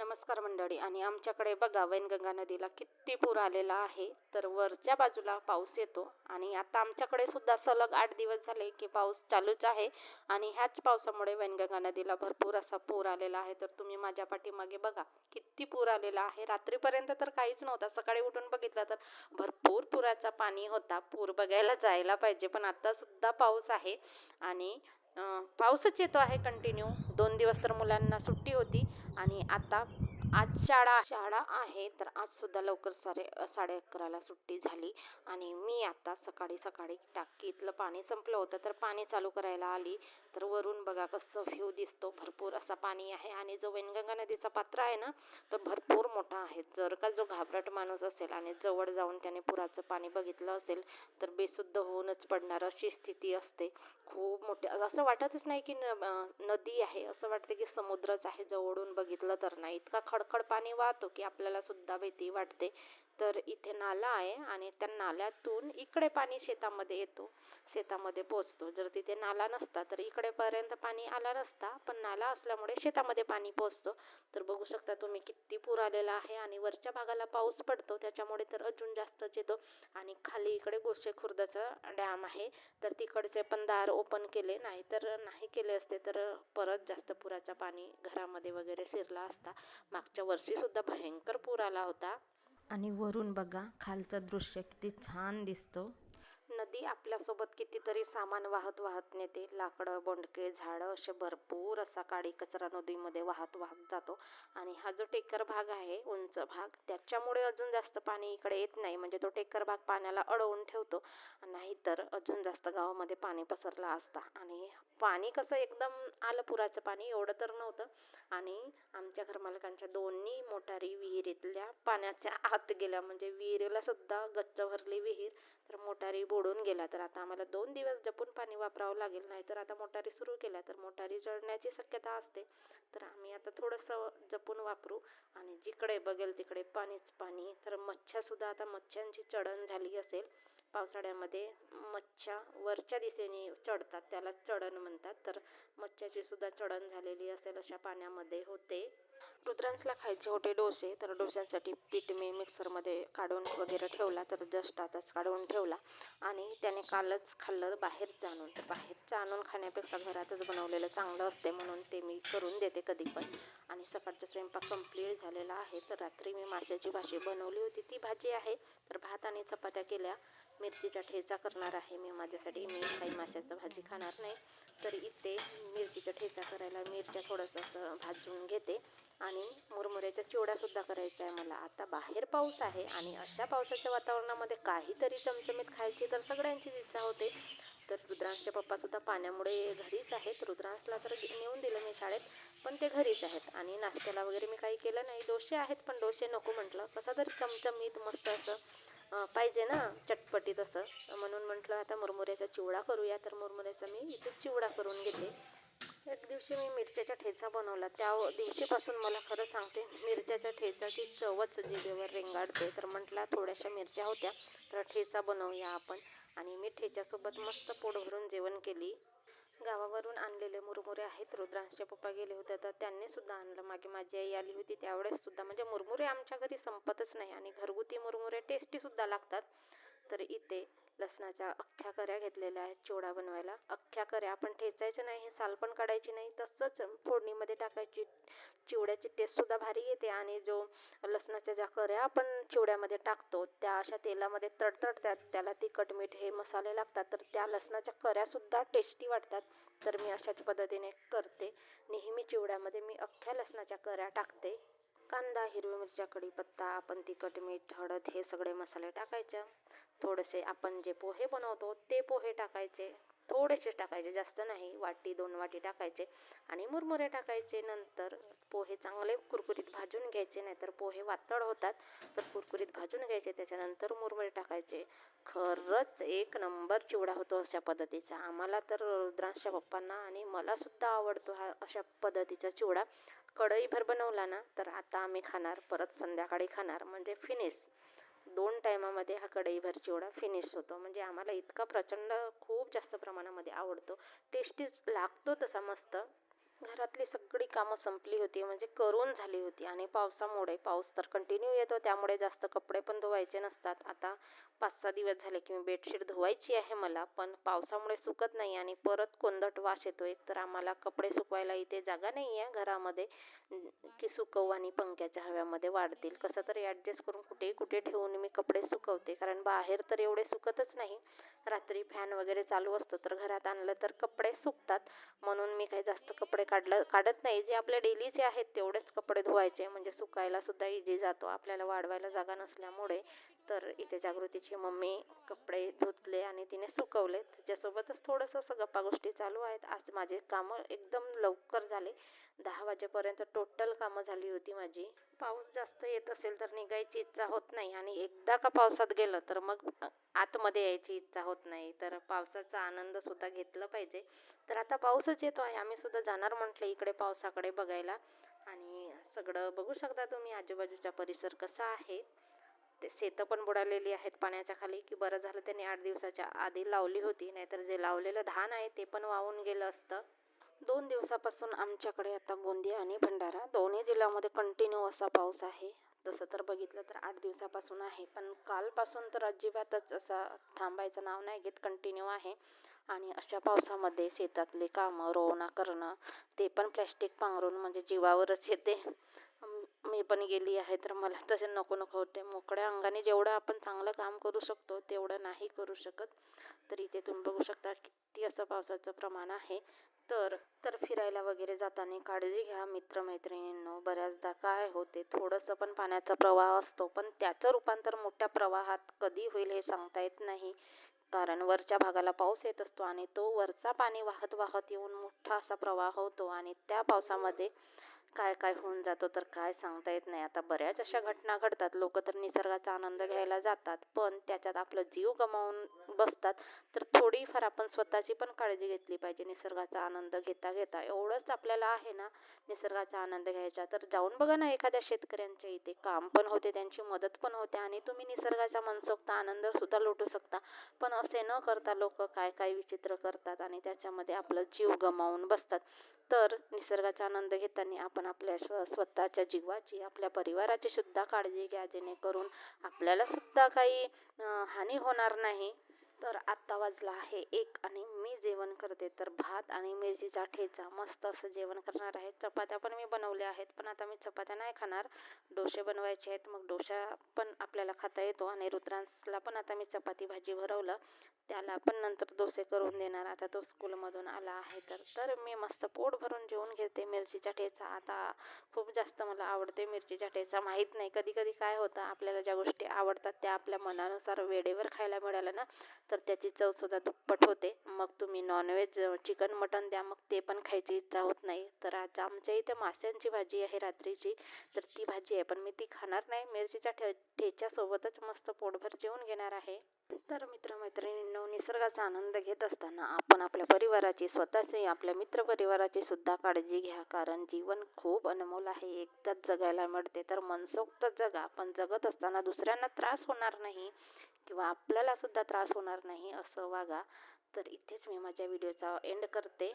नमस्कार मंडळी. आणि आमच्याकडे बघा वैनगंगा नदीला किती पूर आलेला आहे. तर वरच्या बाजूला पाऊस येतो. आणि आता आमच्याकडे सुद्धा सलग आठ दिवस झाले की पाऊस चालूच आहे. आणि ह्याच पावसामुळे वैनगंगा नदीला भरपूर असा पूर आलेला आहे. तर तुम्ही माझ्या पाठीमागे बघा किती पूर आलेला आहे. रात्रीपर्यंत तर काहीच नव्हता. सकाळी उठून बघितलं तर भरपूर पुराचा पाणी होता. पूर बघायला जायला पाहिजे. पण आता सुद्धा पाऊस आहे. आणि पाऊसच येतो आहे कंटिन्यू. दोन दिवस तर मुलांना सुट्टी होती. आणि आता आज शाळा शाळा आहे. तर आज सुद्धा लवकर साडे साडे अकराला सुट्टी झाली आणि मी आता सकाळी सकाळी टाकीतलं पाणी संपलं होतं. तर पाणी चालू करायला आली. तर वरून बघा कसं व्ह्यू दिसतो. भरपूर असा पाणी आहे आणि जो वैनगंगा नदीचा पात्र आहे ना तो भरपूर मोठा आहे. जर का जो घाबरट माणूस असेल आणि जवळ जाऊन त्याने पुराचं पाणी बघितलं असेल तर बेशुद्ध होऊनच पडणार अशी स्थिती असते. खूप मोठे असं वाटतच नाही की न- नदी आहे. असं वाटतं की समुद्रच आहे. जवळून बघितलं तर नाही. इतका खडखड पाणी वाहतो की आपल्याला सुद्धा भीती वाटते. तर इथे नाला आहे आणि त्या नाल्यातून इकडे पाणी शेतामध्ये येतो. शेतामध्ये पोचतो. जर तिथे नाला नसता तर इकडेपर्यंत पाणी आला नसता पण नाला असल्यामुळे शेतामध्ये पाणी पोचतो. तर बघू शकता तुम्ही किती पूर आलेला आहे आणि वरच्या भागाला पाऊस पडतो त्याच्यामुळे तर अजून जास्तच येतो. आणि खाली इकडे गोसे डॅम आहे तर तिकडचे पण दार ओपन केले नाही तर नाही केले असते तर परत जास्त पुराचा पाणी घरामध्ये वगैरे शिरला असता. मागच्या वर्षीसुद्धा भयंकर पूर आला होता. आणि वरून बघा खालचं दृश्य किती छान दिसतो. नदी आपल्यासोबत कितीतरी सामान वाहत वाहत नेते. लाकडं बोंडके झाडं असे भरपूर असा काळी कचरा नदीमध्ये वाहत वाहत जातो. आणि हा जो टेकर भाग आहे उंच भाग त्याच्यामुळे अजून जास्त पाणी इकडे येत नाही. म्हणजे तो टेकर भाग पाण्याला अडवून ठेवतो. नाहीतर अजून जास्त गावामध्ये पाणी पसरला असता. आणि पाणी कसं एकदम आलं पुराचं पाणी एवढं तर नव्हतं. आणि आमच्या घरमालकांच्या दोन्ही मोटारी विहिरीतल्या पाण्याच्या आत गेल्या. म्हणजे विहिरीला सुद्धा गच्च भरली विहीर. तर मोटारी बुडून गेल्या तर आता आम्हाला दोन दिवस जपून पाणी वापरावं लागेल नाहीतर आता मोटारी सुरू केल्या तर मोटारी जळण्याची शक्यता असते. तर आम्ही आता थोडंसं जपून वापरू आणि जिकडे बघेल तिकडे पाणीच पाणी. तर मच्छ्या सुद्धा आता मच्छ्यांची चढण झाली असेल. पावसाळ्यामध्ये मच्छ्या वरच्या दिशेने चढतात त्याला चढण म्हणतात. तर मच्छ्याची सुद्धा चढण झालेली असेल अशा पाण्यामध्ये होते. रुद्रांसला खायचे होते डोसे तर डोश्यांसाठी पीठ मी मिक्सरमध्ये काढून वगैरे ठेवला तर जस्ट आताच काढून ठेवला. आणि त्याने कालच खाल्लं बाहेरचं आणून तर बाहेरचं आणून खाण्यापेक्षा घरातच बनवलेलं चांगलं असते म्हणून ते मी करून देते कधी पण. आणि सकाळचा स्वयंपाक कंप्लीट झालेला आहे. तर रात्री मी माशाची भाजी बनवली होती. ती भाजी आहे तर भात आणि चपात्या केल्या. मिरचीचा ठेचा करणार आहे मी माझ्यासाठी. मी काही माशाचं भाजी खाणार नाही. तर इथे मिरचीचा ठेचा करायला मिरच्या थोडंसं असं भाजून घेते. आणि मुरमुऱ्याचा चिवडासुद्धा करायचा आहे मला. आता बाहेर पाऊस आहे आणि अशा पावसाच्या वातावरणामध्ये काहीतरी चमचमीत खायची तर सगळ्यांचीच इच्छा होते. तर रुद्रांशचे पप्पासुद्धा पाण्यामुळे घरीच आहेत. रुद्रांशला तर नेऊन दिलं मी शाळेत पण ते घरीच आहेत. आणि नाश्त्याला वगैरे मी काही केलं नाही. डोसे आहेत पण डोसे नको म्हटलं. कसा तरी चमचमीत मस्त असं पाहिजे ना चटपटीत असं. म्हणून म्हटलं आता मुरमुऱ्याचा चिवडा करूया. तर मुरमुऱ्याचा मी इथे चिवडा करून घेते. एक दिवशी मी मिरच्याचा ठेचा बनवला. त्या दिवशीपासून मला खरं सांगते मिरच्याच्या ठेचाची चवच जिभेवर रेंगाडते. तर म्हटलं थोड्याशा मिरच्या होत्या. तर ठेचा बनवूया आपण. आणि मी ठेच्यासोबत मस्त पोट भरून जेवण केली. गावावरून आणलेले मुरमुरे आहेत. रुद्रांशचे पप्पा गेले होते तर त्यांनी सुद्धा आणलं. मागे माझी आई आली होती त्यावेळेस सुद्धा. म्हणजे मुरमुरे आमच्या घरी संपतच नाही आणि घरगुती मुरमुरे टेस्टी सुद्धा लागतात. तर इथे लसणाच्या अख्ख्या कऱ्या घेतलेल्या आहेत चिवडा बनवायला. अख्ख्या कऱ्या आपण ठेचायच्या नाही हे साल पण काढायची नाही तसंच फोडणीमध्ये टाकायची. चिवड्याची टेस्टसुद्धा भारी येते आणि जो लसणाच्या ज्या कऱ्या आपण चिवड्यामध्ये टाकतो त्या अशा तेलामध्ये तडतडतात. त्याला तिखट मीठ हे मसाले लागतात तर त्या लसणाच्या कऱ्यासुद्धा टेस्टी वाटतात. तर मी अशाच पद्धतीने करते. नेहमी चिवड्यामध्ये मी अख्ख्या लसणाच्या कऱ्या टाकते. कांदा हिरवी मिरच्या कढीपत्ता आपण तिखट मीठ हळद हे सगळे मसाले टाकायचे. थोडेसे आपण जे पोहे बनवतो ते पोहे टाकायचे. थोडेसे टाकायचे जास्त नाही वाटी दोन वाटी टाकायचे आणि मुरमुरे टाकायचे. नंतर पोहे चांगले कुरकुरीत भाजून घ्यायचे नाहीतर पोहे वातळ होतात तर कुरकुरीत भाजून घ्यायचे. त्याच्यानंतर मुरमुरे टाकायचे. खरंच एक नंबर चिवडा होतो अशा पद्धतीचा. आम्हाला तर रुद्रांशच्या पप्पांना आणि मला सुद्धा आवडतो हा अशा पद्धतीचा चिवडा. कढईभर बनवला ना तर आता आम्ही खाणार परत संध्याकाळी खाणार. म्हणजे फिनिश दोन टायमामध्ये हा कढईभर चिवडा फिनिश होतो. म्हणजे आम्हाला इतका प्रचंड खूप जास्त प्रमाणामध्ये आवडतो. टेस्टीच लागतो तसा मस्त. घरातली सगळी कामं संपली होती म्हणजे करून झाली होती. आणि पावसामुळे पाऊस तर कंटिन्यू येतो त्यामुळे जास्त कपडे पण धुवायचे नसतात. आता पाच सहा दिवस झाले की मी बेडशीट धुवायची आहे मला पण पावसामुळे सुकत नाही आणि परत कोंदट वास येतो. एक तर आम्हाला कपडे सुकवायला इथे जागा नाही आहे घरामध्ये. की सुकवू आणि पंख्याच्या हव्यामध्ये वाढतील. कसं तरी ॲडजस्ट करून कुठे कुठे ठेवून मी कपडे सुकवते. कारण बाहेर तर एवढे सुकतच नाही. रात्री फॅन वगैरे चालू असतो तर घरात आणलं तर कपडे सुकतात. म्हणून मी काही जास्त कपडे काढलं काढत नाही. जे आपले डेलीचे आहेत तेवढेच कपडे धुवायचे. म्हणजे सुकायला सुद्धा इझी जातो. आपल्याला वाढवायला जागा नसल्यामुळे. तर इथे जागृतीची मम्मी कपडे धुतले आणि तिने सुकवले त्याच्यासोबतच थोडंसं असं गप्पा गोष्टी चालू आहेत. आज माझे कामं एकदम लवकर झाले. दहा वाजेपर्यंत टोटल कामं झाली होती माझी. पाऊस जास्त येत असेल तर निघायची इच्छा होत नाही आणि एकदा का पावसात गेलं तर मग आतमध्ये यायची इच्छा होत नाही. तर पावसाचा आनंद सुद्धा घेतला पाहिजे. तर आता पाऊसच येतो आहे. आम्ही सुद्धा जाणार म्हटलं इकडे पावसाकडे बघायला. आणि सगळं बघू शकता तुम्ही. आजूबाजूचा परिसर कसा आहे? ते शेतं पण बुडालेली आहेत पाण्याच्या खाली की बरं झालं त्यांनी आठ दिवसाच्या आधी लावली होती नाहीतर जे लावलेलं धान आहे ते पण वाहून गेलं असतं. दोन दिवसापासून आमच्याकडे आता गोंदिया आणि भंडारा दोन्ही जिल्ह्यामध्ये कंटिन्यू असा पाऊस आहे. तसं तर बघितलं तर आठ दिवसापासून आहे पण कालपासून तर अजिबातच असा थांबायचं नाव नाही घेत कंटिन्यू आहे. आणि अशा पावसामध्ये शेतातले कामं रोवणा करणं ते पण प्लॅस्टिक पांघरून म्हणजे जीवावरच येते. मी पण गेली आहे तर मला तसे नको नको होते. मोकळ्या अंगाने जेवढं आपण चांगलं काम करू शकतो तेवढं नाही करू शकत. तर इथे तुम्ही बघू शकता किती असं पावसाचं प्रमाण आहे. तर तर फिरायला वगैरे जाताना काळजी घ्या मित्रमैत्रिणींनो. बऱ्याचदा काय होते थोडंसं पण पाण्याचा प्रवाह असतो पण त्याचं रूपांतर मोठ्या प्रवाहात कधी होईल हे सांगता येत नाही. कारण वरच्या भागाला पाऊस येत असतो आणि तो वरचा पाणी वाहत वाहत येऊन मोठा असा प्रवाह होतो आणि त्या पावसामध्ये काय काय होऊन जातो तर काय सांगता येत नाही. आता बऱ्याच अशा घटना घडतात. लोक तर निसर्गाचा आनंद घ्यायला जातात पण त्याच्यात आपलं जीव गमावून बसतात. तर थोडीफार आपण स्वतःची पण काळजी घेतली पाहिजे निसर्गाचा आनंद घेता घेता एवढंच आपल्याला आहे ना निसर्गाचा आनंद घ्यायचा. तर जाऊन बघा ना एखाद्या शेतकऱ्यांच्या इथे. काम पण होते त्यांची मदत पण होते आणि तुम्ही निसर्गाचा मनसोक्त आनंद सुद्धा लुटू शकता. पण असे न करता लोक काय काय विचित्र करतात आणि त्याच्यामध्ये आपला जीव गमावून बसतात. तर निसर्गाचा आनंद घेताना आपण आपल्या स्व स्वतःच्या जीवाची आपल्या परिवाराची सुद्धा काळजी घ्या जेणेकरून आपल्याला सुद्धा काही हानी होणार नाही. तर आत्ता वाजला आहे एक आणि मी जेवण करते. तर भात आणि मिरचीचा ठेचा. मस्त असं जेवण करणार आहे. चपात्या पण मी बनवल्या आहेत पण आता मी चपात्या नाही खाणार. डोसे बनवायचे आहेत मग डोसा पण आपल्याला खाता येतो आणि रुद्रांसला पण आता मी चपाती भाजी भरवलं. त्याला पण नंतर डोसे करून देणार. आता तो स्कूलमधून आला आहे तर तर मी मस्त पोट भरून जेवून घेते मिरचीचा ठेचा. आता खूप जास्त मला आवडते मिरचीचा ठेचा. माहीत नाही कधी कधी काय होतं आपल्याला ज्या गोष्टी आवडतात त्या आपल्या मनानुसार वेळेवर खायला मिळालं ना तर त्याची चव सुद्धा दुप्पट होते. मग तुम्ही नॉनव्हेज चिकन मटन द्या मग ते पण खायची इच्छा होत नाही. तर आज आमच्या इथे माशांची भाजी आहे रात्रीची. तर ती भाजी आहे पण मी ती खाणार नाही. मिरचीच्या ठे ठेच्यासोबतच मस्त पोटभर जेवून घेणार आहे. तर मित्रमैत्रिणींनो निसर्गाचा आनंद घेत असताना आपण आपल्या परिवाराची स्वतःची आपल्या मित्रपरिवाराची सुद्धा काळजी घ्या. कारण जीवन खूप अनमोल आहे. एकदाच जगायला मिळते तर मनसोक्त जगा. पण जगत असताना दुसऱ्यांना त्रास होणार नाही किंवा आपल्याला सुद्धा त्रास होणार नाही असं वागा. तर इथेच मी माझ्या व्हिडिओचा एंड करते.